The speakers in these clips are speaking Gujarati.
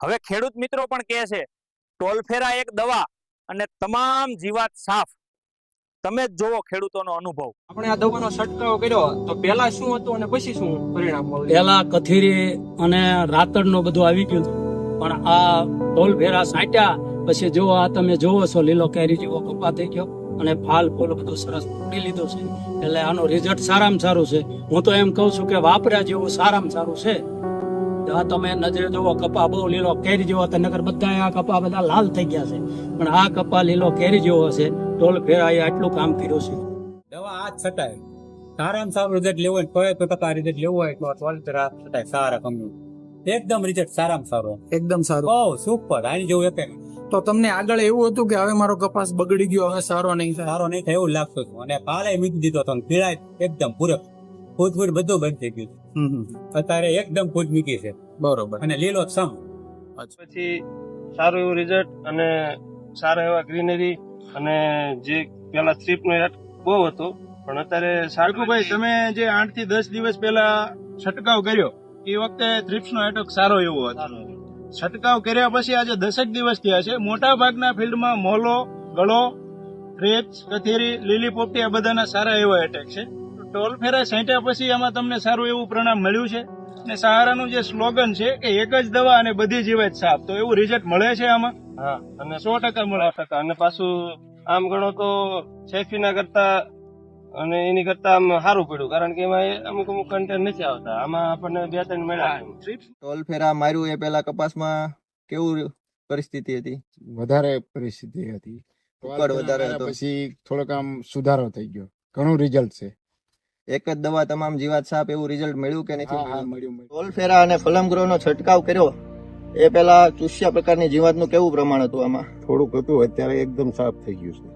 હવે ખેડૂત મિત્રો પણ કહે છે ટોલફેરા એક દવા અને તમામ જીવાત સાફ. તમે જ જોવો ખેડૂતોનો અનુભવ. આપણે આ દવાનો છંટકાવ કર્યો તો પહેલા શું હતું અને પછી શું પરિણામ મળ્યું? પહેલા કથીરી અને રાતડનું બધું આવી ગયું પણ આ ઢોલ ભેરા સાંટ્યા પછી જો આ તમે જોવો છો લીલો કેરી જેવો કપા થઈ ગયો અને ફાલ ફૂલ બધું સરસ ફૂટી લીધું છે. એટલે આનું રિઝલ્ટ સારામાં સારું છે. હું તો એમ કહું છું કે વાપર્યા જેવું સારામાં સારું છે. આ તમે નજરે જોવો કપા બહુ લીલો કેરી જેવો હતો નગર બધા આ કપા બધા લાલ થઈ ગયા છે. પણ આ કપા લીલો કેરી જેવો છે ટોલ ભેરા આટલું કામ કર્યું છે. દવા આ છટાય. સારામાં સારું રિઝલ્ટ લેવું હોય તો ટકા રિઝલ્ટ લેવું હોય તો ટોલ ફેરા છટાય સારા કંપની એકદમ રિઝલ્ટ સારામાં સારો. એકદમ સારો. બહુ સુપર આની જેવું એક તો તમને આગળ એવું હતું કે હવે મારો કપાસ બગડી ગયો હવે સારો નહીં સારો નહીં થાય એવું લાગતું હતું. અને પાલે મૂકી દીધો તમને પીળાય એકદમ પૂરક. ફૂટ ફૂટ બધું બંધ થઈ ગયું. અત્યારે એકદમ ફૂટ મૂકી છે. બરોબર. અને લીલો સમ. પછી સારું એવું રિઝલ્ટ અને સારા એવા ગ્રીનરી અને જે પેલા થ્રીપ નો રેટ બહુ હતો પણ અત્યારે ભાઈ તમે જે આઠથી દસ દિવસ પહેલા છંટકાવ કર્યો એ વખતે થ્રીપ્સ નો એટક સારો એવો હતો. છંટકાવ કર્યા પછી આજે દસેક દિવસ થયા છે. મોટા ભાગના ફિલ્ડમાં મોલો ગળો થ્રીપ્સ કથેરી લીલી પોપટી આ બધાના સારા એવા એટેક છે. ટોલ ફેરા છાંટ્યા પછી એમાં તમને સારું એવું પરિણામ મળ્યું છે. ને સહારાનું જે સ્લોગન છે કે એક જ દવા અને બધી જીવાત સાફ તો એવું રિઝલ્ટ મળે છે આમાં? હા અને સો ટકા મળે. ટકા. અને પાછું આમ ગણો તો સેફીના કરતા અને એની કરતા આમ સારું પડ્યું. કારણ કે એમાં એ અમુક અમુક કન્ટેન્ટ નથી આવતા. આમાં આપણને બે ત્રણ મળ્યા ટોલ ફેરા માર્યું એ પેલા કપાસમાં કેવું પરિસ્થિતિ હતી? વધારે પરિસ્થિતિ હતી. વધારે પછી થોડોક આમ સુધારો થઈ ગયો. ઘણું રિઝલ્ટ છે. એક જ દવા તમામ જીવાત સાપ એવું રિઝલ્ટ મળ્યું કે નથી મળ્યું? મળ્યું મળ્યું. ટોલ ફેરા અને ફલમગ્રો નો છંટકાવ કર્યો એ પેલા ચૂસ્યા પ્રકારની જીવાતનું કેવું પ્રમાણ હતું આમાં? થોડુંક હતું અત્યારે એકદમ સાફ થઈ ગયું છે.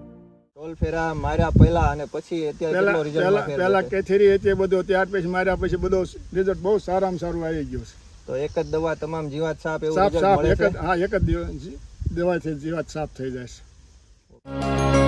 ટોલફેરા માર્યા પહેલા અને પછી અત્યારે રિઝલ્ટ પહેલા કેથેરી હતી બધો ત્યાર પછી માર્યા પછી બધો રિઝલ્ટ બહુ સારામાં સારું આવી ગયું છે. તો એક જ દવા તમામ જીવાત સાપ એવું રિઝલ્ટ મળે એક છે? જ હા એક જ દવા છે જીવાત સાફ થઈ જાય છે.